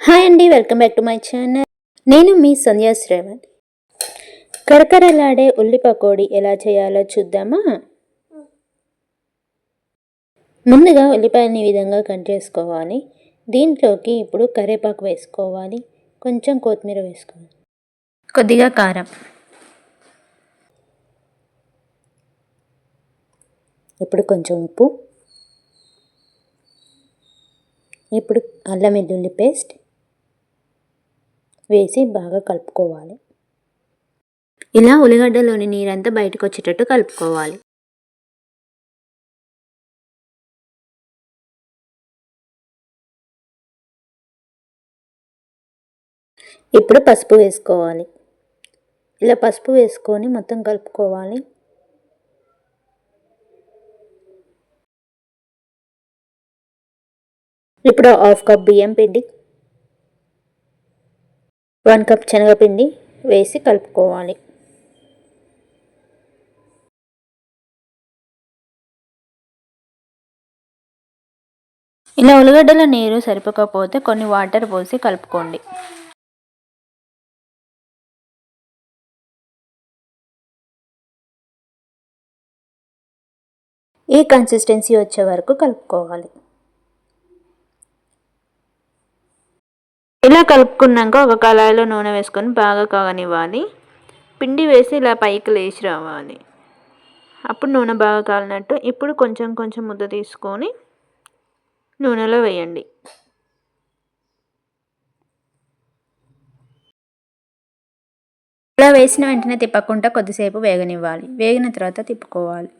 Hi అండి welcome back to my channel. నేను మీ సంధ్యా శ్రవణ్. కరకరలాడే ఉల్లి పకోడీ ఎలా చేయాలో చూద్దామా? ముందుగా ఉల్లిపాయని ఈ విధంగా కట్ చేసుకోవాలి. దీంట్లోకి ఇప్పుడు కరివేపాకు వేసుకోవాలి. కొంచెం కొత్తిమీర వేసుకోవాలి. కొద్దిగా కారం. ఇప్పుడు కొంచెం ఉప్పు. ఇప్పుడు అల్లం వెల్లుల్లి పేస్ట్. వేసి బాగా కలుపుకోవాలి. ఇలా ఉల్లిగడ్డలోని నీరంతా బయటకు వచ్చేటట్టు కలుపుకోవాలి. ఇప్పుడు పసుపు వేసుకోవాలి. ఇలా పసుపు వేసుకొని మొత్తం కలుపుకోవాలి. ఇప్పుడు హాఫ్ కప్ బియ్యం పిండి వన్ కప్ శనగపిండి వేసి కలుపుకోవాలి. ఇలా ఉల్లిగడ్డల నీరు సరిపోకపోతే కొన్ని వాటర్ పోసి కలుపుకోండి. ఈ కన్సిస్టెన్సీ వచ్చే వరకు కలుపుకోవాలి. ఇలా కలుపుకున్నాక ఒక కళాయిలో నూనె వేసుకొని బాగా కాగనివ్వాలి. పిండి వేసి ఇలా పైకి లేచి రావాలి. అప్పుడు నూనె బాగా కాలినట్టు ఇప్పుడు కొంచెం కొంచెం ముద్ద తీసుకొని నూనెలో వేయండి. ఇలా వేసిన వెంటనే తిప్పకుండా కొద్దిసేపు వేగనివ్వాలి. వేగిన తర్వాత తిప్పుకోవాలి.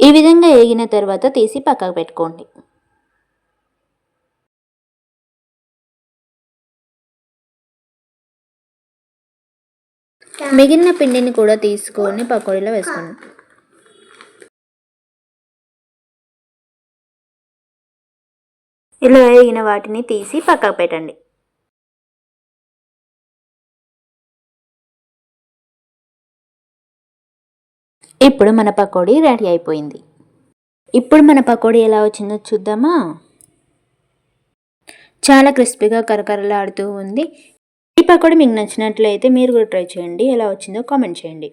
ఈ విధంగా వేగిన తర్వాత తీసి పక్కకు పెట్టుకోండి. మిగిలిన పిండిని కూడా తీసుకొని పకోడీలో వేసుకోండి. ఇలా వేగిన వాటిని తీసి పక్కకు పెట్టండి. ఇప్పుడు మన పకోడీ రెడీ అయిపోయింది. ఇప్పుడు మన పకోడీ ఎలా వచ్చిందో చూద్దామా? చాలా క్రిస్పీగా కరకరలాడుతూ ఉంది. ఈ పకోడీ మీకు నచ్చినట్లయితే మీరు కూడా ట్రై చేయండి. ఎలా వచ్చిందో కామెంట్ చేయండి.